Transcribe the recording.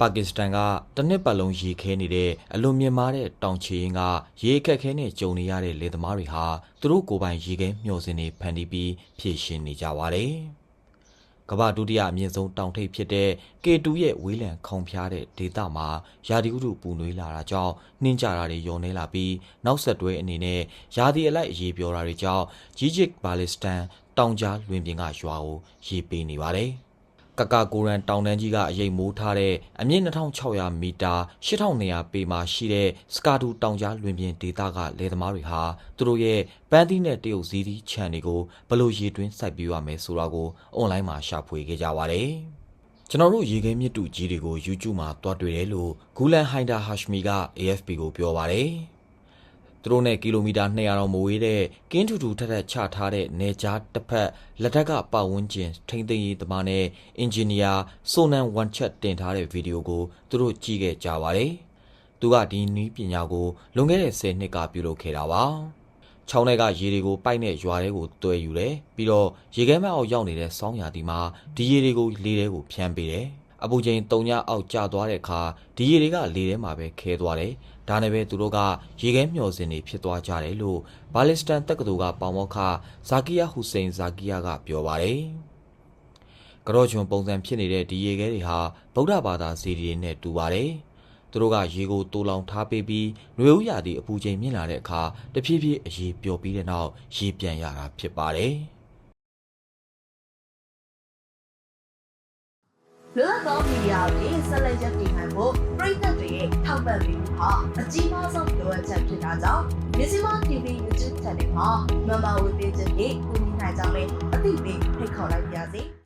ပါကစ္စတန်ကတစ်နှစ်ပတ်လုံးရေခဲနေတဲ့အလွန်မြင့်မားတဲ့တောင်ချီရင်ကရေအခက်ခဲနဲ့ကြုံနေရတဲ့လေသမားတွေဟာသူတို့ကိုယ်ပိုင်ရေခဲမျှော်စင်တွေဖန်တီးပြီးဖြည့်ရှင်နေကြပါတယ်။ကမ္ဘာဒုတိယအမြင့်ဆုံးတောင်ထိပ်ဖြစ်တဲ့ K2 ရဲ့ဝေးလံခေါင်ဖျားတဲ့ဒေသမှာရာသီဥတုပူနွေးလာတာကြောင့်နှင်းကြတာတွေယုံနေလာပြီးနောက်ဆက်တွဲအနေနဲ့ရာသီအလိုက်အရေးပြောတာတွေကြောင့်ဂျီဂျစ်ဘာလစ္စတန်တောင်ကြားလွင်ပြင်ကရွာကိုရေပေးနေပါတယ်။ ကကာကိုရန်တောင်တန်းကြီးကအရိပ်မိုးထားတဲ့အမြင့်2600မီတာ8200ပေမှာရှိတဲ့စကာဒူတောင်ကြားလွင်ပြင်ဒေသကလယ်သမားတွေဟာသူတို့ရဲ့ပန်းသီးနဲ့တရုတ်ဇီးသီးခြံတွေကိုဘယ်လိုရေတွင်းစိုက်ပျိုးရမယ်ဆိုတာကိုအွန်လိုင်းမှာရှာဖွေခဲ့ကြပါတယ်။ကျွန်တော်တို့ရေခဲမြစ်တူကြီးတွေကို YouTube မှာတွားတွေ့တယ်လို့ဂူလန်ဟိုင်ဒါဟာရှမီက AFP ကိုပြောပါတယ်။ သူတို့နဲ့ကီလိုမီတာ200တောင်မဝေးတဲ့ကင်းထူထူထက်ထက်ချထားတဲ့နေကြားတစ်ဖက်လက်ထက်ကပတ်ဝန်းကျင်ထိမ့်သိမ်းရေးသမားနဲ့အင်ဂျင်နီယာဆိုနန်ဝန်ချက်တင်ထားတဲ့ဗီဒီယိုကိုသူတို့ကြည့်ခဲ့ကြပါတယ်။သူကဒီနည်းပညာကိုလွန်ခဲ့တဲ့10နှစ်ကပြုလုပ်ခဲ့တာပါ။ချောင်းထဲကရေတွေကိုပိုက်နဲ့ရွာတွေကိုတွဲယူတယ်ပြီးတော့ရေခဲမက်အောက်ရောက်နေတဲ့စောင်းရာဒီမှာဒီရေတွေကိုလေထဲကိုဖြန်းပေးတယ် အပူချိန်3ညအောက်ကျသွားတဲ့အခါဒီရေတွေကလေထဲမှာပဲခဲသွားတယ်ဒါနဲ့ပဲသူတို့ကရေခဲမျောစင်တွေဖြစ်သွားကြတယ်လို့ဘာလစ္စတန်တက္ကသိုလ်ကပေါမောက္ခဇာကီယာဟူစိန်ဇာကီယာကပြောပါတယ်ကရော့ချွန်ပုံစံဖြစ်နေတဲ့ဒီရေခဲတွေဟာဗုဒ္ဓဘာသာစီရီတွေနဲ့တူပါတယ်သူတို့ကရေကိုတိုးလောင်ထားပေးပြီးနွေဦးရာသီအပူချိန်မြင့်လာတဲ့အခါတဖြည်းဖြည်းအရေပျော်ပြီးတဲ့နောက်ရေပြန်ရတာဖြစ်ပါတယ် လွတ်လပ်သောမီဒီယာတွေဆက်လက်ရပ်တည်နိုင်ဖို့ပြည်သက်တွေရဲ့ထောက်ပံ့ပေးမှုဟာအကြီးမားဆုံးလိုအပ်ချက်ဖြစ်တာကြောင့်မြစီမ TV YouTube Channel မှာမမဝေပေးခြင်းဖြင့်ကူညီနိုင်ကြမယ်အသိပေးဖိတ်ခေါ်လိုက်ပါရစေ။